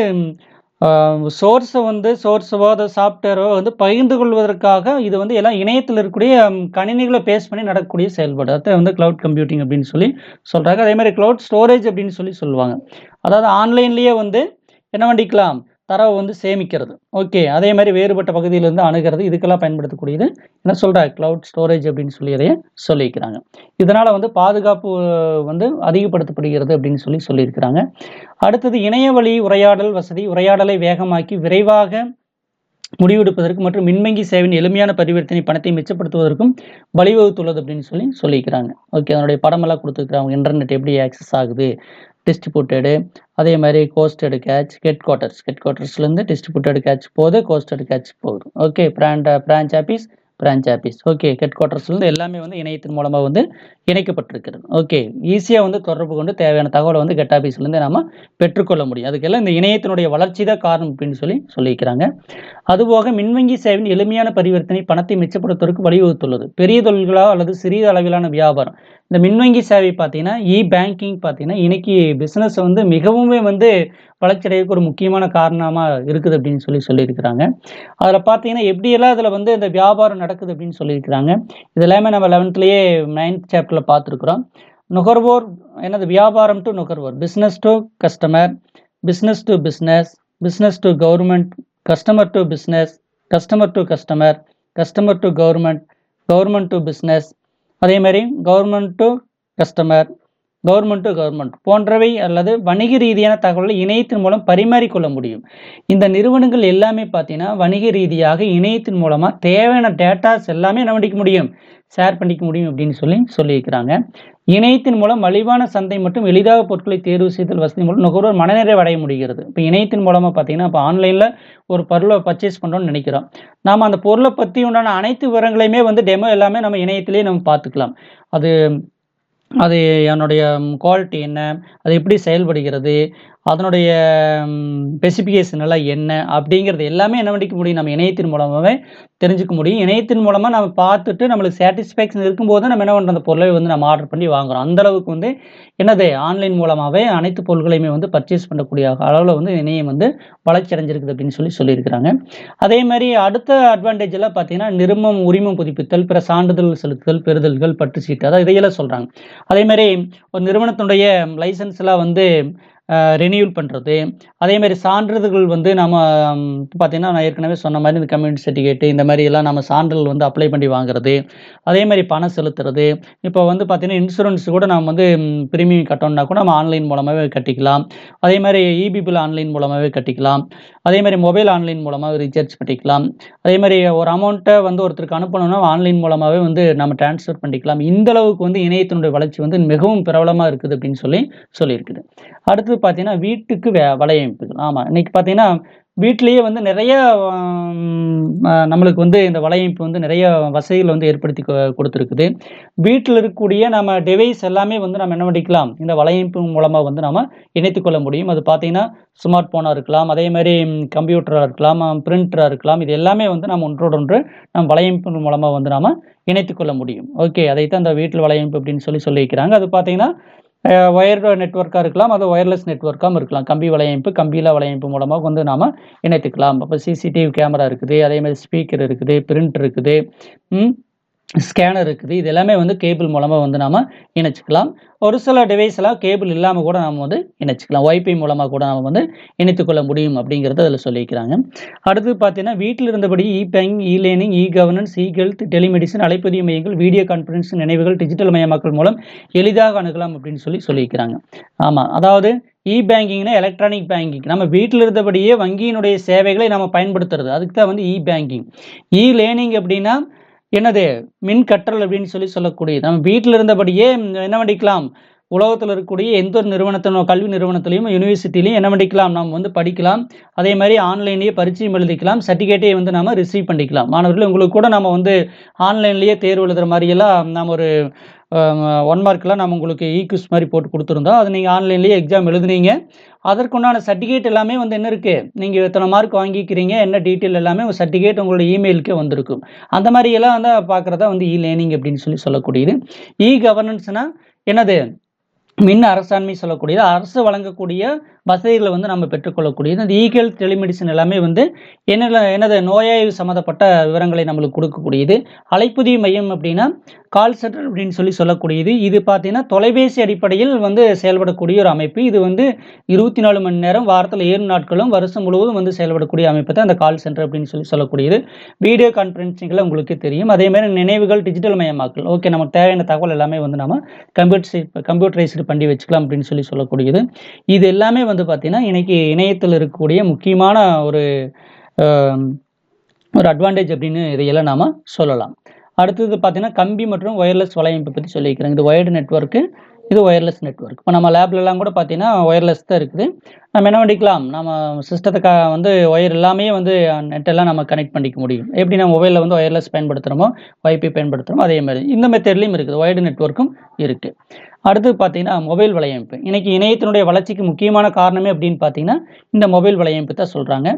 சோர்ஸை வந்து சோர்ஸவோ அதை சாஃப்ட்வேரோ வந்து பகிர்ந்து கொள்வதற்காக இது வந்து எல்லாம் இணையத்தில் இருக்கக்கூடிய கணினிகளை பேஸ் பண்ணி நடக்கக்கூடிய செயல்பாடு. அதை வந்து கிளவுட் கம்ப்யூட்டிங் அப்படின்னு சொல்லி சொல்கிறாங்க அதே மாதிரி கிளவுட் ஸ்டோரேஜ் அப்படின்னு சொல்லி சொல்லுவாங்க. அதாவது ஆன்லைன்லேயே வந்து என்ன பண்ணிக்கலாம்? தரவை வந்து சேமிக்கிறது. ஓகே அதே மாதிரி வேறுபட்ட பகுதியிலிருந்து அணுகிறது. இதுக்கெல்லாம் பயன்படுத்தக்கூடியது என்ன சொல்கிற க்ளவுட் ஸ்டோரேஜ் அப்படின்னு சொல்லி அதையே சொல்லியிருக்கிறாங்க. இதனால் வந்து பாதுகாப்பு வந்து அதிகப்படுத்தப்படுகிறது அப்படின்னு சொல்லி சொல்லியிருக்கிறாங்க. அடுத்தது இணைய வழி உரையாடல் வசதி உரையாடலை வேகமாக்கி விரைவாக முடிவெடுப்பதற்கு மற்றும் மின்வங்கி சேவையின் எளிமையான பரிவர்த்தனை பணத்தை மிச்சப்படுத்துவதற்கும் வழிவகுத்துள்ளது அப்படின்னு சொல்லி சொல்லியிருக்கிறாங்க. ஓகே அதனுடைய படமெல்லாம் கொடுத்துருக்குறாங்க. இன்டர்நெட் எப்படி ஆக்சஸ் ஆகுது? டிஸ்ட்ரிபியூட்டடு அதே மாதிரி கோஸ்டடு கேட்ச் ஹெட் குவார்ட்டர்ஸ் ஹெட் குவார்ட்டர்ஸ்லேருந்து டிஸ்ட்ரிபியூட்டட் கேட்ச் போகுது கோஸ்டடு கேட்ச் போகுது. Okay brand branch office branch office okay head குவார்ட்டர்ஸ்லேருந்து எல்லாமே வந்து இணையத்தின் மூலமாக வந்து இணைக்கப்பட்டிருக்கிறது. ஓகே ஈஸியாக வந்து தொடர்பு கொண்டு தேவையான தகவலை வந்து கெட் ஆஃபீஸ்லேருந்து நம்ம பெற்றுக்கொள்ள முடியும். அதுக்கெல்லாம் இந்த இணையத்தினுடைய வளர்ச்சி தான் காரணம் அப்படின்னு சொல்லி சொல்லியிருக்கிறாங்க அதுபோக மின்வங்கி சேவையின் எளிமையான பரிவர்த்தனை பணத்தை மிச்சப்படுத்துவதற்கு வழிவகுத்துள்ளது. பெரிய தொழில்களோ அல்லது சிறிய அளவிலான வியாபாரம்? இந்த மின்வங்கி சேவை பார்த்தீங்கன்னா இ பேங்கிங் பார்த்தீங்கன்னா இன்னைக்கு பிஸ்னஸ் வந்து மிகவுமே வந்து வளர்ச்சியடையக்கு ஒரு முக்கியமான காரணமாக இருக்குது அப்படின்னு சொல்லி சொல்லியிருக்கிறாங்க. அதில் பார்த்தீங்கன்னா எப்படியெல்லாம் இதில் வந்து இந்த வியாபாரம் நடக்குது அப்படின்னு சொல்லியிருக்கிறாங்க. இது எல்லாமே நம்ம லெவன்த்லேயே நைன்த் சாப்டரில் பார்த்துருக்குறோம். நுகர்வோர் என்னது வியாபாரம் டு நுகர்வோர். Business to customer business to business business to government customer to business customer to customer customer to government government to business அதே மாதிரி government to customer government to government போன்றவை அல்லது வணிக ரீதியான தகவல்களை இணையத்தின் மூலம் பரிமாறிக்கொள்ள முடியும். இந்த நிறுவனங்கள் எல்லாமே பார்த்தீங்கன்னா வணிக ரீதியாக இணையத்தின் மூலமாக தேவையான டேட்டாஸ் எல்லாமே என்ன முடியும். ஷேர் பண்ணிக்க முடியும் அப்படின்னு சொல்லி சொல்லியிருக்கிறாங்க. இணையத்தின் மூலம் மலிவான சந்தை மற்றும் எளிதாக பொருட்களை தேர்வு செய்தல் வசதி மூலம் நுகர்வோர் மனநிறைவு அடைய முடிகிறது. இப்போ இணையத்தின் மூலமாக பார்த்தீங்கன்னா இப்போ ஆன்லைனில் ஒரு பொருளை பர்ச்சேஸ் பண்ணுறோம்னு நினைக்கிறோம். நாம் அந்த பொருளை பற்றி உண்டான அனைத்து விவரங்களையுமே வந்து டெமோ எல்லாமே நம்ம இணையத்திலேயே நம்ம பார்த்துக்கலாம் அது அது என்னுடைய குவாலிட்டி என்ன அது எப்படி செயல்படுகிறது அதனுடைய ஸ்பெசிஃபிகேஷன் எல்லாம் என்ன அப்படிங்கிறது எல்லாமே என்ன பண்ணிக்க முடியும்? நம்ம இணையத்தின் மூலமாகவே தெரிஞ்சுக்க முடியும். இணையத்தின் மூலமாக நம்ம பார்த்துட்டு நம்மளுக்கு சாட்டிஸ்ஃபேக்ஷன் இருக்கும்போது நம்ம என்ன பண்ணுற அந்த பொருளை வந்து நம்ம ஆர்டர் பண்ணி வாங்குறோம். அந்த அளவுக்கு வந்து என்னது? ஆன்லைன் மூலமாகவே அனைத்து பொருட்களையுமே வந்து பர்ச்சேஸ் பண்ணக்கூடிய அளவில் வந்து இணையம் வந்து வளர்ச்சி அடைஞ்சிருக்குது அப்படின்னு சொல்லி சொல்லியிருக்கிறாங்க. அதே மாதிரி அடுத்த அட்வான்டேஜ் எல்லாம் பார்த்தீங்கன்னா நிறுமம் உரிமம் புதுப்பித்தல் பிற சான்றிதழ் செலுத்துதல் பெறுதல்கள் பற்று சீட்டு அதாவது இதையெல்லாம் சொல்கிறாங்க அதே மாதிரி ஒரு நிறுவனத்தினுடைய லைசன்ஸ்லாம் வந்து ரெனியூல் பண்ணுறது அதே மாதிரி சான்றிதழ்கள் வந்து நம்ம பார்த்தீங்கன்னா நான் ஏற்கனவே சொன்ன மாதிரி இந்த கம்யூனிட்டி சர்டிஃபிகேட்டு இந்த மாதிரி எல்லாம் நம்ம சான்றிதழ் வந்து அப்ளை பண்ணி வாங்குறது. அதே மாதிரி பணம் செலுத்துறது. இப்போ வந்து பார்த்திங்கன்னா இன்சூரன்ஸ் கூட நம்ம வந்து ப்ரீமியம் கட்டணும்னா கூட நம்ம ஆன்லைன் மூலமாகவே கட்டிக்கலாம். அதே மாதிரி இபி பில் ஆன்லைன் மூலமாகவே கட்டிக்கலாம். அதே மாதிரி மொபைல் ஆன்லைன் மூலமாக ரீசார்ஜ் பண்ணிக்கலாம். அதே மாதிரி ஒரு அமௌண்ட்டை வந்து ஒருத்தருக்கு அனுப்பணும்னா ஆன்லைன் மூலமாகவே வந்து நம்ம டிரான்ஸ்ஃபர் பண்ணிக்கலாம். இந்த அளவுக்கு வந்து இணையத்தினுடைய வளர்ச்சி வந்து மிகவும் பிரபலமாக இருக்குது அப்படின்னு சொல்லி சொல்லியிருக்குது. அடுத்தது பார்த்தீங்கன்னா வீட்டுக்கு வே வலையமைப்புகள் ஆமாம் இன்னைக்கு பார்த்தீங்கன்னா வீட்டிலேயே வந்து நிறைய நம்மளுக்கு வந்து இந்த வலையமைப்பு வந்து நிறைய வசதிகள் வந்து ஏற்படுத்தி கொ- கொடுத்துருக்குது. வீட்டில் இருக்கக்கூடிய நம்ம டிவைஸ் எல்லாமே வந்து நம்ம என்ன பண்ணிக்கலாம் இந்த வலையமைப்பு மூலமாக வந்து நம்ம இணைத்துக்கொள்ள முடியும். அது பார்த்தீங்கன்னா ஸ்மார்ட் ஃபோனாக இருக்கலாம் அதே மாதிரி கம்ப்யூட்டராக இருக்கலாம் பிரிண்டராக இருக்கலாம் இது எல்லாமே வந்து நம்ம ஒன்றோடொன்று நம்ம வலையமைப்பு மூலமாக வந்து நாம் இணைத்துக்கொள்ள முடியும். ஓகே அதைத்தான் இந்த வீட்டில் வலையமைப்பு அப்படின்னு சொல்லி சொல்லியிருக்கிறாங்க. அது பார்த்தீங்கன்னா ஒயர் நெட்ஒர்க்காக இருக்கலாம் அது ஒயர்லெஸ் நெட்ஒர்க்காகவும் இருக்கலாம். கம்பி வலையமைப்பு கம்பியில் வலையமைப்பு மூலமாக வந்து நாம் இணைத்துக்கலாம். அப்போ சிசிடிவி கேமரா இருக்குது அதே மாதிரி ஸ்பீக்கர் இருக்குது பிரிண்ட் இருக்குது ஸ்கேனர் இருக்குது. இது எல்லாமே வந்து கேபிள் மூலமாக வந்து நாம் இணைச்சிக்கலாம். ஒரு சில டிவைஸ் எல்லாம் கேபிள் இல்லாமல் கூட நம்ம வந்து இணைச்சிக்கலாம். ஒய்பை மூலமாக கூட நம்ம வந்து இணைத்துக்கொள்ள முடியும் அப்படிங்கிறத அதில் சொல்லியிருக்கிறாங்க. அடுத்து பார்த்தீங்கன்னா வீட்டில் இருந்தபடி e banking e learning e governance e health telemedicine அலைப்பதிவு மையங்கள் வீடியோ கான்ஃபரன்ஸ் நினைவுகள் டிஜிட்டல் மயமாக்கல் மூலம் எளிதாக அணுகலாம் அப்படின்னு சொல்லி சொல்லியிருக்கிறாங்க. ஆமாம் அதாவது இ பேங்கிங்னா எலக்ட்ரானிக் பேங்கிங் நம்ம வீட்டில் இருந்தபடியே வங்கியினுடைய சேவைகளை நம்ம பயன்படுத்துறது. அதுக்கு தான் வந்து இ பேங்கிங் இ லேர்னிங் அப்படின்னா என்னது? மின் கற்றல் அப்படின்னு சொல்லி சொல்லக்கூடியது. நம்ம வீட்டில் இருந்தபடியே என்ன பண்ணிக்கலாம்? உலகத்தில் இருக்கக்கூடிய எந்த ஒரு நிறுவனத்திலும் கல்வி நிறுவனத்திலையும் யூனிவர்சிட்டிலையும் என்ன பண்ணிக்கலாம்? நாம் வந்து படிக்கலாம். அதே மாதிரி ஆன்லைன்லேயே பரிச்சயம் எழுதிக்கலாம். சர்டிஃபிகேட்டை வந்து நம்ம ரிசீவ் பண்ணிக்கலாம். மாணவர்கள் உங்களுக்கு கூட நம்ம வந்து ஆன்லைன்லேயே தேர்வு எழுதுகிற மாதிரியெல்லாம் நாம் ஒரு ஒன் மார்க்கெலாம் நம்ம உங்களுக்கு ஈக்யூஸ் மாதிரி போட்டு கொடுத்துருந்தோம். அது நீங்கள் ஆன்லைன்லேயே எக்ஸாம் எழுதுனீங்க. அதற்குண்டான சர்டிஃபிகேட் எல்லாமே வந்து என்ன இருக்குது நீங்கள் எத்தனை மார்க் வாங்கிக்கிறீங்க? என்ன டீட்டெயில் எல்லாமே உங்கள் சர்டிஃபிகேட் உங்களோட இமெயிலுக்கே வந்திருக்கும். அந்த மாதிரியெல்லாம் வந்து பார்க்குறதா வந்து இ லேர்னிங் அப்படின்னு சொல்லி சொல்லக்கூடியது. இ கவர்னன்ஸ்னால் என்னது? மின் அரசாண்மை சொல்லக்கூடியது. அரசு வழங்கக்கூடிய வசதிகளை வந்து நம்ம பெற்றுக்கொள்ளக்கூடியது. இந்த ஈகல் டெலிமெடிசன் எல்லாமே வந்து என்ன என்னது நோயாய்வு சம்மந்தப்பட்ட விவரங்களை நம்மளுக்கு கொடுக்கக்கூடியது. அலைப்புதிய மையம் அப்படின்னா கால் சென்டர் அப்படின்னு சொல்லி சொல்லக்கூடியது. இது பார்த்தீங்கன்னா தொலைபேசி அடிப்படையில் வந்து செயல்படக்கூடிய ஒரு அமைப்பு. இது வந்து இருபத்தி நாலு மணி நேரம் வாரத்தில் ஏழு நாட்களும் வருஷம் முழுவதும் வந்து செயல்படக்கூடிய அமைப்பு தான் அந்த கால் சென்டர் அப்படின்னு சொல்லி சொல்லக்கூடியது. வீடியோ கான்ஃபரன்சிங்கில் உங்களுக்கு தெரியும். அதே மாதிரி நினைவுகள் டிஜிட்டல் மயமாக்கல். ஓகே நமக்கு தேவையான தகவல் எல்லாமே வந்து நம்ம கம்ப்யூட்டர் கம்ப்யூட்டரைஸ்டு பண்ணி வச்சுக்கலாம் அப்படின்னு சொல்லி சொல்லக்கூடியது. இது எல்லாமே வந்து பார்த்தீங்கன்னா இன்னைக்கு இணையத்தில் இருக்கக்கூடிய முக்கியமான ஒரு ஒரு அட்வான்டேஜ் அப்படின்னு இதையெல்லாம் நாம சொல்லலாம். அடுத்தது பார்த்தீங்கன்னா கம்பி மற்றும் ஒயர்லெஸ் வலையமைப்பை பற்றி சொல்லியிருக்கிறேன். இது ஒயர்டு நெட்வொர்க்கு இது ஒயர்லெஸ் நெட்வொர்க் இப்போ நம்ம லேப்லலாம் கூட பார்த்தீங்கன்னா ஒயர்லெஸ் தான் இருக்குது. நம்ம என்ன பண்ணிக்கலாம்? நம்ம சிஸ்டத்தை வந்து ஒயர் எல்லாமே வந்து நெட் எல்லாம் நம்ம கனெக்ட் பண்ணிக்க முடியும். எப்படி நம்ம மொபைலில் வந்து ஒயர்லெஸ் பயன்படுத்துகிறோமோ வைஃபை பயன்படுத்துகிறோமோ அதே மாதிரி. இந்த மெத்தட்லேயும் இருக்குது. ஒயர்டு நெட்வொர்க்கும் இருக்குது அடுத்து பார்த்தீங்கன்னா மொபைல் வலையமைப்பு. இன்னைக்கு இணையத்தினுடைய வளர்ச்சிக்கு முக்கியமான காரணமே அப்படின்னு பார்த்தீங்கன்னா இந்த மொபைல் வலையமைப்பு தான் சொல்கிறாங்க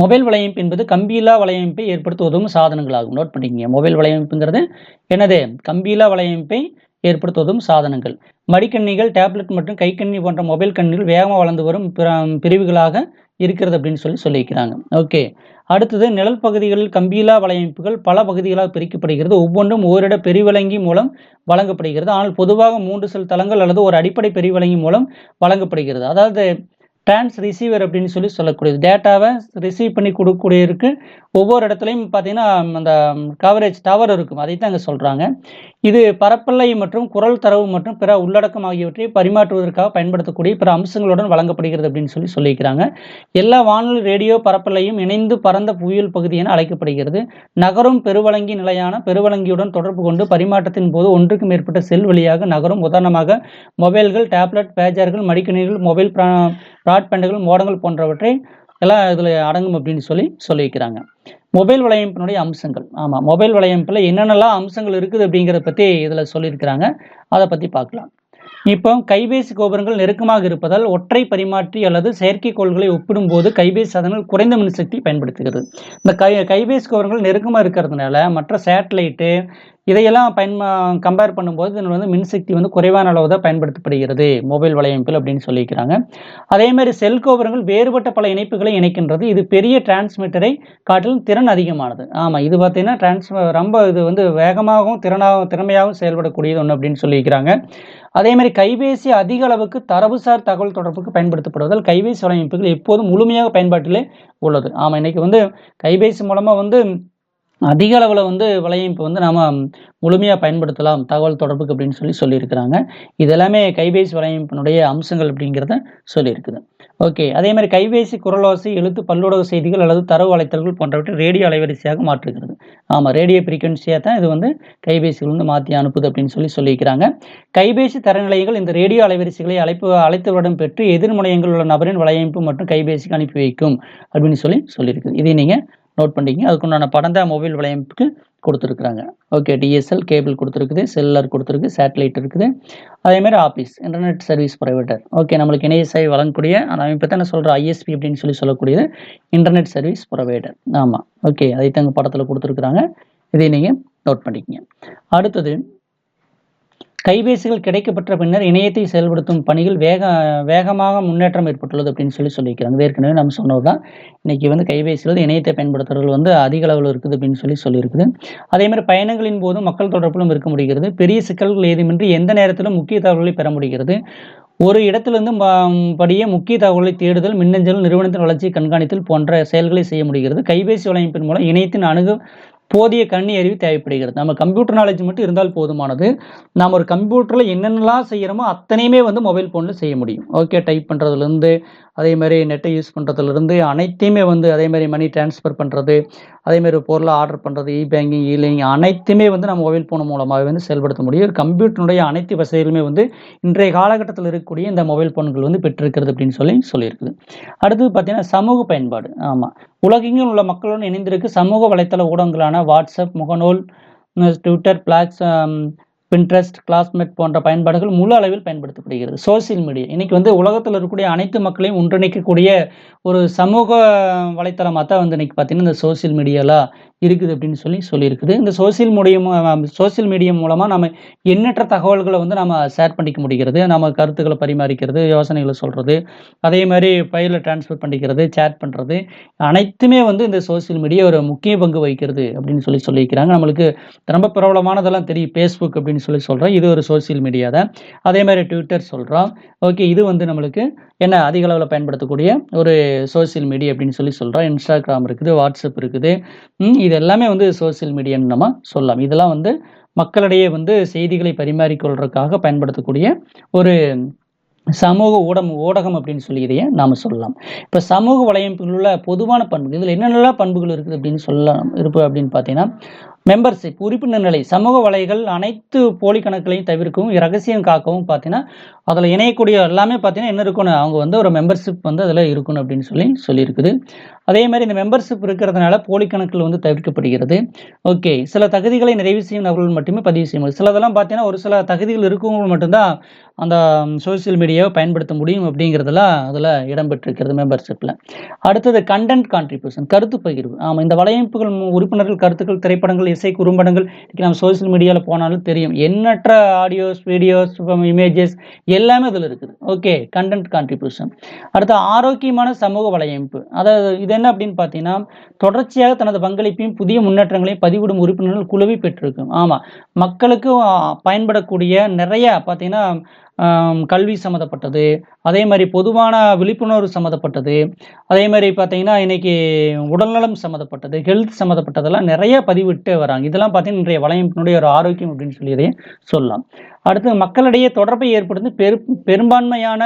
மொபைல் வலையமைப்பு என்பது கம்பியில்லா வலையமைப்பை ஏற்படுத்த உதவும் சாதனங்களாகும். நோட் பண்ணிக்கங்க. மொபைல் வலையமைப்புங்கிறது என்னது? கம்பியில்லா வலையமைப்பை ஏற்படுத்துவதும் சாதனங்கள். மடிக்கண்ணிகள் டேப்லெட் மற்றும் கைக்கண்ணி போன்ற மொபைல் கண்ணிகள் வேகமாக வளர்ந்து வரும் பிரிவுகளாக இருக்கிறது அப்படின்னு சொல்லி சொல்லியிருக்கிறாங்க. ஓகே. அடுத்தது நிழல் பகுதிகளில் கம்பியிலா வலையமைப்புகள் பல பகுதிகளாக பிரிக்கப்படுகிறது. ஒவ்வொன்றும் ஓரிட பெரிவழங்கி மூலம் வழங்கப்படுகிறது. ஆனால் பொதுவாக மூன்று செல் தளங்கள் அல்லது ஒரு அடிப்படை பெரிவழங்கி மூலம் வழங்கப்படுகிறது. அதாவது டிரான்ஸ் ரிசீவர் அப்படின்னு சொல்லி சொல்லக்கூடியது. டேட்டாவை ரிசீவ் பண்ணி கொடுக்கக்கூடியருக்கு ஒவ்வொரு இடத்துலையும் பார்த்தீங்கன்னா அந்த கவரேஜ் டவர் இருக்கும். அதை தான் அங்கே சொல்கிறாங்க இது பரப்பல்லை மற்றும் குரல் தரவு மற்றும் பிற உள்ளடக்கம் ஆகியவற்றை பரிமாற்றுவதற்காக பயன்படுத்தக்கூடிய பிற அம்சங்களுடன் வழங்கப்படுகிறது அப்படின்னு சொல்லி சொல்லியிருக்கிறாங்க. எல்லா வானொலி ரேடியோ பரப்பலையும் இணைந்து பரந்த புவியியல் பகுதி என அழைக்கப்படுகிறது. நகரும் பெருவழங்கி நிலையான பெருவழங்கியுடன் தொடர்பு கொண்டு பரிமாற்றத்தின் போது ஒன்றுக்கு மேற்பட்ட செல் வழியாக நகரும். உதாரணமாக மொபைல்கள் டேப்லெட் பேஜர்கள் மடிக்கணிகள் மொபைல் பிராட்பேண்டுகள் மோடங்கள் போன்றவற்றை எல்லாம் இதில் அடங்கும் அப்படின்னு சொல்லி சொல்லியிருக்கிறாங்க. மொபைல் வலையமைப்பினுடைய அம்சங்கள். ஆமாம் மொபைல் வலையமைப்பில் என்னென்னலாம் அம்சங்கள் இருக்குது அப்படிங்கிறத பற்றி இதில் சொல்லியிருக்கிறாங்க. அதை பற்றி பார்க்கலாம். இப்போ கைபேசி கோபுரங்கள் நெருக்கமாக இருப்பதால் ஒற்றை பரிமாற்றி அல்லது செயற்கைக்கோள்களை ஒப்பிடும்போது கைபேசி சாதனங்கள் குறைந்த மின்சக்தி பயன்படுத்துகிறது. இந்த கை கைபேசி கோபுரங்கள் நெருக்கமாக இருக்கிறதுனால மற்ற சேட்டலைட்டு இதையெல்லாம் பயன் கம்பேர் பண்ணும்போது இதில் வந்து மின்சக்தி வந்து குறைவான அளவு தான் பயன்படுத்தப்படுகிறது மொபைல் வலையமைப்பில் அப்படின்னு சொல்லியிருக்கிறாங்க. அதே மாதிரி செல் கோபுரங்கள் வேறுபட்ட பல இணைப்புகளை இணைக்கின்றது. இது பெரிய டிரான்ஸ்மிட்டரை காட்டிலும் திறன் அதிகமானது. ஆமாம் இது பார்த்தீங்கன்னா டிரான்ஸ் ரொம்ப இது வந்து வேகமாகவும் திறனாகவும் திறமையாகவும் செயல்படக்கூடியது ஒன்று அப்படின்னு சொல்லியிருக்கிறாங்க. அதே மாதிரி கைபேசி அதிக அளவுக்கு தரவுசார் தகவல் தொடர்புக்கு பயன்படுத்தப்படுவதால் கைபேசி வலையமைப்புகள் எப்போதும் முழுமையாக பயன்பாட்டிலே உள்ளது. ஆமாம் இன்றைக்கி வந்து கைபேசி மூலமாக வந்து அதிக அளவில் வந்து வலையமைப்பு வந்து நாம் முழுமையாக பயன்படுத்தலாம் தகவல் தொடர்புக்கு அப்படின்னு சொல்லி சொல்லியிருக்கிறாங்க. இது எல்லாமே கைபேசி வலையமைப்பினுடைய அம்சங்கள் அப்படிங்கிறத சொல்லியிருக்குது. ஓகே அதே மாதிரி கைபேசி குரலோசை எழுத்து பல்லூடக செய்திகள் அல்லது தரவு வலைத்தல்கள் போன்றவற்றை ரேடியோ அலைவரிசையாக மாற்றுகிறது. ஆமாம் ரேடியோ ஃப்ரீக்வன்சியாக தான் இது வந்து கைபேசிகள் வந்து மாற்றி அனுப்புது அப்படின்னு சொல்லி சொல்லியிருக்கிறாங்க. கைபேசி தரநிலைகள் இந்த ரேடியோ அலைவரிசைகளை அழைப்பு அழைத்தவரிடம் பெற்று எதிர்முனையங்கள் உள்ள நபரின் வலையமைப்பு மற்றும் கைபேசிக்கு அனுப்பி வைக்கும் அப்படின்னு சொல்லி சொல்லியிருக்குது. இதை நீங்கள் நோட் பண்ணிக்கிங்க அதுக்குண்டான படம் தான் மொபைல் வலையமைப்புக்கு கொடுத்துருக்குறாங்க. ஓகே டிஎஸ்எல் கேபிள் கொடுத்துருக்குது செல்லர் கொடுத்துருக்கு சேட்டலைட் இருக்குது. அதேமாதிரி office internet service provider okay நம்மளுக்கு இணைய சேவை வழங்கக்கூடிய அந்த அமைப்பை தான் சொல்கிற சொல்கிறேன் ஐஎஸ்பி அப்படின்னு சொல்லி சொல்லக்கூடியது இன்டர்நெட் சர்வீஸ் ப்ரொவைடர் ஆமாம் ஓகே அதை தங்க படத்தில் கொடுத்துருக்குறாங்க. இதை நீங்கள் நோட் பண்ணிக்கங்க. அடுத்தது கைபேசிகள் கிடைக்கப்பட்ட பின்னர் இணையத்தை செயல்படுத்தும் பணிகள் வேக வேகமாக முன்னேற்றம் ஏற்பட்டுள்ளது அப்படின்னு சொல்லி சொல்லியிருக்கிறாங்க. ஏற்கனவே நம்ம சொன்னது தான் இன்னைக்கு வந்து கைபேசிகள் இணையத்தை பயன்படுத்துறவர்கள் வந்து அதிக அளவில் இருக்குது அப்படின்னு சொல்லி சொல்லியிருக்குது. அதே மாதிரி பயணங்களின் போதும் மக்கள் தொடர்பிலும் இருக்க முடிகிறது. பெரிய சிக்கல்கள் ஏதுமின்றி எந்த நேரத்திலும் முக்கிய தகவல்களை பெற முடிகிறது. ஒரு இடத்திலிருந்து படியே முக்கிய தகவல்களை தேடுதல் மின்னஞ்சல் நிறுவனத்தின் வளர்ச்சியை கண்காணித்தல் போன்ற செயல்களை செய்ய முடிகிறது. கைபேசி வலையமைப்பின் மூலம் இணையத்தின் அணுகு போதிய கண்ணி அறிவு தேவைப்படுகிறது. நம்ம கம்ப்யூட்டர் நாலேஜ் மட்டும் இருந்தால் போதுமானது. நாம் ஒரு கம்ப்யூட்டரில் என்னென்னலாம் செய்கிறோமோ அத்தனையுமே வந்து மொபைல் ஃபோனில் செய்ய முடியும். ஓகே டைப் பண்ணுறதுலேருந்து அதே மாதிரி நெட்டை யூஸ் பண்ணுறதுலேருந்து அனைத்தையுமே வந்து அதே மாதிரி மணி ட்ரான்ஸ்ஃபர் பண்ணுறது அதே மாதிரி பொருளை ஆர்டர் பண்ணுறது இ பேங்கிங் இலிங் அனைத்துமே வந்து நம்ம மொபைல் ஃபோன் மூலமாகவே வந்து செயல்படுத்த முடியும். கம்ப்யூட்டருடைய அனைத்து வசதிகளுமே வந்து இன்றைய காலகட்டத்தில் இருக்கக்கூடிய இந்த மொபைல் ஃபோன்கள் வந்து பெற்றிருக்கிறது அப்படின்னு சொல்லி சொல்லியிருக்குது. அடுத்தது பார்த்திங்கன்னா சமூக பயன்பாடு. ஆமாம் உலகெங்கும் உள்ள மக்களுடன் இணைந்திருக்கு. சமூக வலைத்தள ஊடகங்களான வாட்ஸ்அப் முகநூல் ட்விட்டர் பிளாக்ஸ் பின்ட்ரெஸ்ட் கிளாஸ்மேட் போன்ற பயன்பாடுகள் முழு அளவில் பயன்படுத்தப்படுகிறது. சோசியல் மீடியா இன்னைக்கு வந்து உலகத்தில் இருக்கக்கூடிய அனைத்து மக்களையும் ஒன்றிணைக்கக்கூடிய ஒரு சமூக வலைத்தளமாக தான் வந்து இன்னைக்கு பார்த்தீங்கன்னா இந்த சோசியல் மீடியாலாம் இருக்குது அப்படின்னு சொல்லி சொல்லியிருக்குது. இந்த சோசியல் மூலியம் சோசியல் மீடியா மூலமாக நம்ம எண்ணற்ற தகவல்களை வந்து நம்ம ஷேர் பண்ணிக்க முடிகிறது. நம்ம கருத்துக்களை பரிமாறிக்கிறது யோசனைகளை சொல்கிறது அதே மாதிரி ஃபைலை டிரான்ஸ்ஃபர் பண்ணிக்கிறது சேட் பண்ணுறது அனைத்துமே வந்து இந்த சோசியல் மீடியா ஒரு முக்கிய பங்கு வகிக்கிறது அப்படின்னு சொல்லி சொல்லியிருக்கிறாங்க. நம்மளுக்கு ரொம்ப பிரபலமானதெல்லாம் தெரியும். ஃபேஸ்புக் அப்படின்னு சொல்லி சொல்கிறோம் இது ஒரு சோசியல் மீடியா தான். அதே மாதிரி ட்விட்டர் சொல்கிறோம் ஓகே இது வந்து நம்மளுக்கு என்ன அதிக அளவில் பயன்படுத்தக்கூடிய ஒரு சோசியல் மீடியா அப்படின்னு சொல்லி சொல்கிறோம் இன்ஸ்டாகிராம் இருக்குது வாட்ஸ்அப் இருக்குது. இது எல்லாமே வந்து சோசியல் மீடியான்னு நம்ம சொல்லலாம். இதெல்லாம் வந்து மக்களிடையே வந்து செய்திகளை பரிமாறிக்கொள்றதுக்காக பயன்படுத்தக்கூடிய ஒரு சமூக ஊடம் ஊடகம் அப்படின்னு சொல்லி இதையே நாம் சொல்லலாம். இப்போ சமூக வலையமைப்புகளில் உள்ள பொதுவான பண்புகள் இதில் என்னென்னலாம் பண்புகள் இருக்குது அப்படின்னு சொல்லலாம் இருப்பு அப்படின்னு பார்த்தீங்கன்னா மெம்பர்ஷிப் உறுப்பினர் நிலை சமூக வலைகள் அனைத்து போலி கணக்குகளையும் தவிர்க்கவும் ரகசியம் காக்கவும் பார்த்தீங்கன்னா அதில் இணையக்கூடிய எல்லாமே பார்த்தீங்கன்னா என்ன இருக்கணும் அவங்க வந்து ஒரு மெம்பர்ஷிப் வந்து அதில் இருக்கணும் அப்படின்னு சொல்லி சொல்லியிருக்குது. அதே மாதிரி இந்த மெம்பர்ஷிப் இருக்கிறதுனால போலி கணக்குகள் வந்து தவிர்க்கப்படுகிறது. ஓகே சில தகுதிகளை நிறைவு செய்யும் நபர்கள் மட்டுமே பதிவு செய்ய முடியும். சிலதெல்லாம் பார்த்தீங்கன்னா ஒரு சில தகுதிகள் இருக்கவங்க மட்டும்தான் அந்த சோஷியல் மீடியாவை பயன்படுத்த முடியும் அப்படிங்கிறதெல்லாம் அதில் இடம்பெற்றிருக்கிறது மெம்பர்ஷிப்பில் அடுத்தது கண்டென்ட் கான்ட்ரிபியூஷன் கருத்து பகிர்வு. ஆமாம் இந்த வலையமைப்புகள் உறுப்பினர்கள் கருத்துக்கள் திரைப்படங்கள் இசை குறும்படங்கள். இன்றைக்கி நம்ம சோஷியல் மீடியாவில் போனாலும் தெரியும். எண்ணற்ற ஆடியோஸ் வீடியோஸ் இமேஜஸ் எல்லாமே இதில் இருக்குது. ஓகே கண்டென்ட் கான்ட்ரிபியூஷன் அடுத்து ஆரோக்கியமான சமூக வலையமைப்பு. அதாவது இது என்ன அப்படின்னு பார்த்தீங்கன்னா தொடர்ச்சியாக தனது பங்களிப்பையும் புதிய முன்னேற்றங்களையும் பதிவிடும் உறுப்பினர்கள் குழுவி பெற்றிருக்கும். ஆமாம் மக்களுக்கு பயன்படக்கூடிய நிறைய பார்த்தீங்கன்னா கல்வி சம்மந்தப்பட்டது அதே மாதிரி பொதுவான விழிப்புணர்வு சம்மந்தப்பட்டது அதே மாதிரி பார்த்தீங்கன்னா இன்னைக்கு உடல்நலம் சம்மந்தப்பட்டது ஹெல்த் சம்மந்தப்பட்டதெல்லாம் நிறைய பதிவிட்டு வராங்க. இதெல்லாம் பார்த்தீங்கன்னா இன்றைய வலையமைப்பினுடைய ஒரு ஆரோக்கியம் அப்படின்னு சொல்லி சொல்லலாம். அடுத்து மக்களிடையே தொடர்பை ஏற்படுத்தி பெரு பெரும்பான்மையான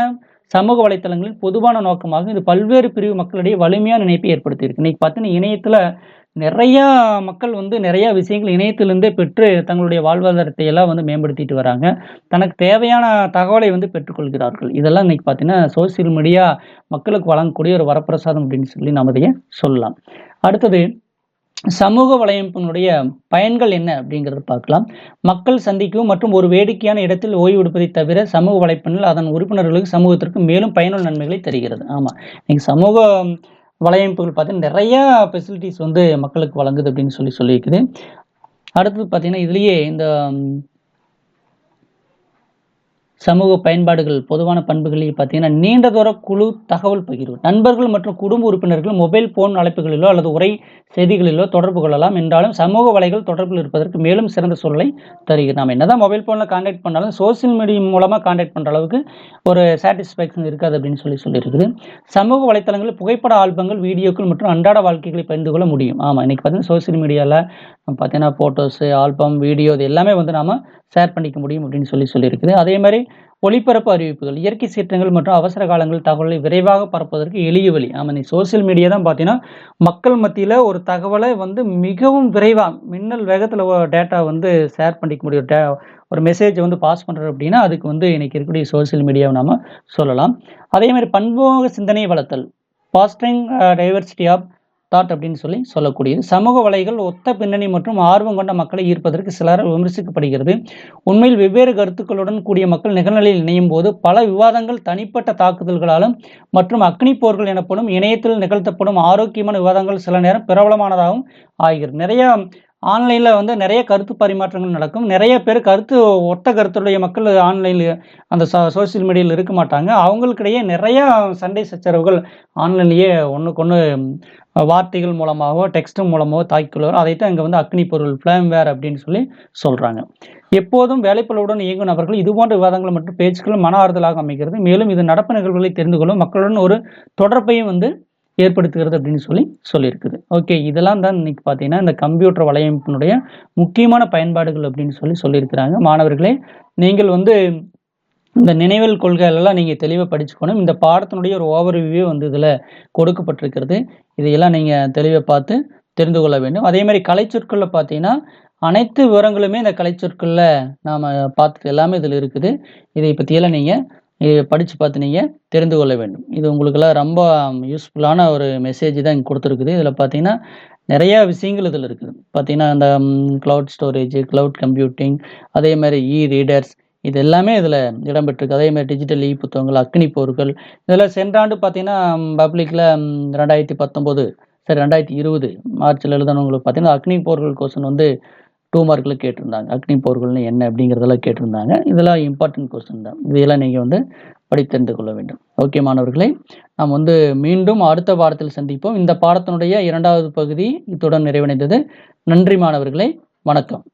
சமூக வலைத்தளங்களில் பொதுவான நோக்கமாக இது பல்வேறு பிரிவு மக்களிடையே வலிமையான இணைப்பை ஏற்படுத்தியிருக்கு. இன்னைக்கு பார்த்தீங்கன்னா இணையத்தில் நிறையா மக்கள் வந்து நிறையா விஷயங்கள் இணையத்திலிருந்தே பெற்று தங்களுடைய வாழ்வாதாரத்தை எல்லாம் வந்து மேம்படுத்திட்டு வராங்க. தனக்கு தேவையான தகவலை வந்து பெற்றுக்கொள்கிறார்கள். இதெல்லாம் இன்னைக்கு பார்த்தீங்கன்னா சோசியல் மீடியா மக்களுக்கு வழங்கக்கூடிய ஒரு வரப்பிரசாதம் அப்படின்னு சொல்லி நாம் இதையே சொல்லலாம். அடுத்தது சமூக வலையமைப்பினுடைய பயன்கள் என்ன அப்படிங்கிறத பார்க்கலாம். மக்கள் சந்திக்கும் மற்றும் ஒரு வேடிக்கையான இடத்தில் ஓய்வு எடுப்பதை தவிர சமூக வலைப்பின்னல் அதன் உறுப்பினர்களுக்கு சமூகத்திற்கு மேலும் பயனுள்ள நன்மைகளை தருகிறது. ஆமாம் நீங்கள் சமூக வலையமைப்புகள் பார்த்தீங்கன்னா நிறைய ஃபெசிலிட்டிஸ் வந்து மக்களுக்கு வழங்குது அப்படின்னு சொல்லி சொல்லியிருக்குது. அடுத்தது பார்த்தீங்கன்னா இதுலேயே இந்த சமூக பயன்பாடுகள் பொதுவான பண்புகளில் பார்த்தீங்கன்னா நீண்ட தூர குழு தகவல் பகிர்வு. நண்பர்கள் மற்றும் குடும்ப உறுப்பினர்கள் மொபைல் போன் அழைப்புகளிலோ அல்லது உரை செய்திகளிலோ தொடர்பு கொள்ளலாம். என்றாலும் சமூக வலைகள் தொடர்பில் இருப்பதற்கு மேலும் சிறந்த சூழலை தருகிறது. நாம் என்னதான் மொபைல் ஃபோனில் காண்டாக்ட் பண்ணாலும் சோசியல் மீடியா மூலமாக காண்டாக்ட் பண்ணுற அளவுக்கு ஒரு சாட்டிஸ்ஃபேக்ஷன் இருக்காது அப்படின்னு சொல்லி சொல்லியிருக்குது. சமூக வலைத்தளங்களில் புகைப்பட ஆல்பங்கள் வீடியோக்கள் மற்றும் அன்றாட வாழ்க்கைகளை பகிர்ந்து கொள்ள முடியும். ஆமாம் இன்றைக்கி பார்த்தீங்கன்னா சோசியல் மீடியாவில் பார்த்தீங்கன்னா ஃபோட்டோஸு ஆல்பம் வீடியோ இது எல்லாமே வந்து நாம் ஷேர் பண்ணிக்க முடியும் அப்படின்னு சொல்லி சொல்லியிருக்குது. அதே மாதிரி ஒளிபரப்பு அறிவிப்புகள் இயற்கை சீற்றங்கள் மற்றும் அவசர காலங்கள் தகவலை விரைவாக பரப்புவதற்கு எளிய வழி. ஆமாம் நீ சோஷியல் மீடியா தான் பார்த்தீங்கன்னா மக்கள் மத்தியில் ஒரு தகவலை வந்து மிகவும் விரைவாக மின்னல் வேகத்தில் டேட்டா வந்து ஷேர் பண்ணிக்க முடியும். டே ஒரு மெசேஜை வந்து பாஸ் பண்ணுறோம் அப்படின்னா அதுக்கு வந்து இன்றைக்கி இருக்கக்கூடிய சோஷியல் மீடியாவை நாம் சொல்லலாம். அதே மாதிரி பன்முக சிந்தனை வளர்த்தல் பாஸ்டிங் டைவர்சிட்டி ஆஃப் தாட் அப்படின்னு சொல்லி சொல்லக்கூடியது. சமூக வலைகள் ஒத்த பின்னணி மற்றும் ஆர்வம் கொண்ட மக்களை ஈர்ப்பதற்கு சிலர் விமர்சிக்கப்படுகிறது. உண்மையில் வெவ்வேறு கருத்துக்களுடன் கூடிய மக்கள் நிகழ்நிலையில் இணையும் போது பல விவாதங்கள் தனிப்பட்ட தாக்குதல்களாலும் மற்றும் அக்னி போர்கள் எனப்படும் இணையத்தில் நிகழ்த்தப்படும் ஆரோக்கியமான விவாதங்கள் சில நேரம் பிரபலமானதாகவும் ஆகிறது. நிறைய ஆன்லைனில் வந்து நிறைய கருத்து பரிமாற்றங்கள் நடக்கும். நிறைய பேர் கருத்து ஒத்த கருத்துடைய மக்கள் ஆன்லைனில் அந்த சோஷியல் மீடியாவில் இருக்க மாட்டாங்க. அவங்களுக்கிடையே நிறையா சண்டை சச்சரவுகள் ஆன்லைன்லேயே ஒன்றுக்கு ஒன்று வார்த்தைகள் மூலமாகவோ டெக்ஸ்ட் மூலமாகவோ தாக்கிக்கொள்வார் அதைத்தான் இங்கே வந்து அக்னி பொருள் ஃப்ளேம்வேர் அப்படின்னு சொல்லி சொல்கிறாங்க எப்போதும் வேலைப்பளுடன் இயங்கும் நபர்கள் இது போன்ற விவாதங்கள் மற்றும் பேச்சுக்கள் மன ஆறுதலாக அமைகிறது. மேலும் இது நடப்பு நிகழ்வுகளை தெரிந்து கொள்ளும் மக்களுடன் ஒரு தொடர்பையும் வந்து ஏற்படுத்துகிறது அப்படின்னு சொல்லி சொல்லியிருக்குது. ஓகே இதெல்லாம் தான் இன்னைக்கு பார்த்தீங்கன்னா இந்த கம்ப்யூட்டர் வலையமைப்பினுடைய முக்கியமான பயன்பாடுகள் அப்படின்னு சொல்லி சொல்லியிருக்கிறாங்க. மாணவர்களே நீங்கள் வந்து இந்த நினைவில் கொள்கைகளெல்லாம் நீங்கள் தெளிவாக படிச்சுக்கணும். இந்த பாடத்தினுடைய ஒரு ஓவர்வியூவே வந்து இதில் கொடுக்கப்பட்டிருக்கிறது. இதையெல்லாம் நீங்கள் தெளிவாக பார்த்து தெரிந்து கொள்ள வேண்டும். அதே மாதிரி கலைச்சொற்களில் பார்த்தீங்கன்னா அனைத்து விவரங்களுமே இந்த கலைச்சொற்களில் நாம் பார்த்துட்டு எல்லாமே இதில் இருக்குது. இதை பற்றியெல்லாம் நீங்கள் படித்து பார்த்து நீங்கள் தெரிந்து கொள்ள வேண்டும். இது உங்களுக்கெல்லாம் ரொம்ப யூஸ்ஃபுல்லான ஒரு மெசேஜ் தான் இங்கே கொடுத்துருக்குது. இதில் பார்த்தீங்கன்னா நிறையா விஷயங்கள் இதில் இருக்குது. பார்த்தீங்கன்னா அந்த க்ளவுட் ஸ்டோரேஜ் க்ளவுட் கம்ப்யூட்டிங் அதே மாதிரி இ ரீடர்ஸ் இது எல்லாமே இதில் இடம்பெற்றிருக்கு. அதே மாதிரி டிஜிட்டல் இ புத்தகங்கள் அக்னி போர்கள். இதில் சென்ற ஆண்டு பார்த்தீங்கன்னா பப்ளிக்கில் ரெண்டாயிரத்தி பத்தொம்போது சரி ரெண்டாயிரத்தி இருபது மார்ச்சில் எழுதினவங்களுக்கு பார்த்தீங்கன்னா அக்னி போர்கள் கொஸ்டின் வந்து டூ மார்க்கில் கேட்டிருந்தாங்க. அக்னி போர்கள்னு என்ன அப்படிங்கிறதெல்லாம் கேட்டிருந்தாங்க. இதெல்லாம் இம்பார்ட்டன்ட் கொஸ்டின் தான். இதையெல்லாம் நீங்கள் வந்து படித்தறிந்து கொள்ள வேண்டும். ஓகே மாணவர்களே நாம் வந்து மீண்டும் அடுத்த பாடத்தில் சந்திப்போம். இந்த பாடத்தினுடைய இரண்டாவது பகுதி இத்துடன் நிறைவடைந்தது. நன்றி மாணவர்களே. வணக்கம்.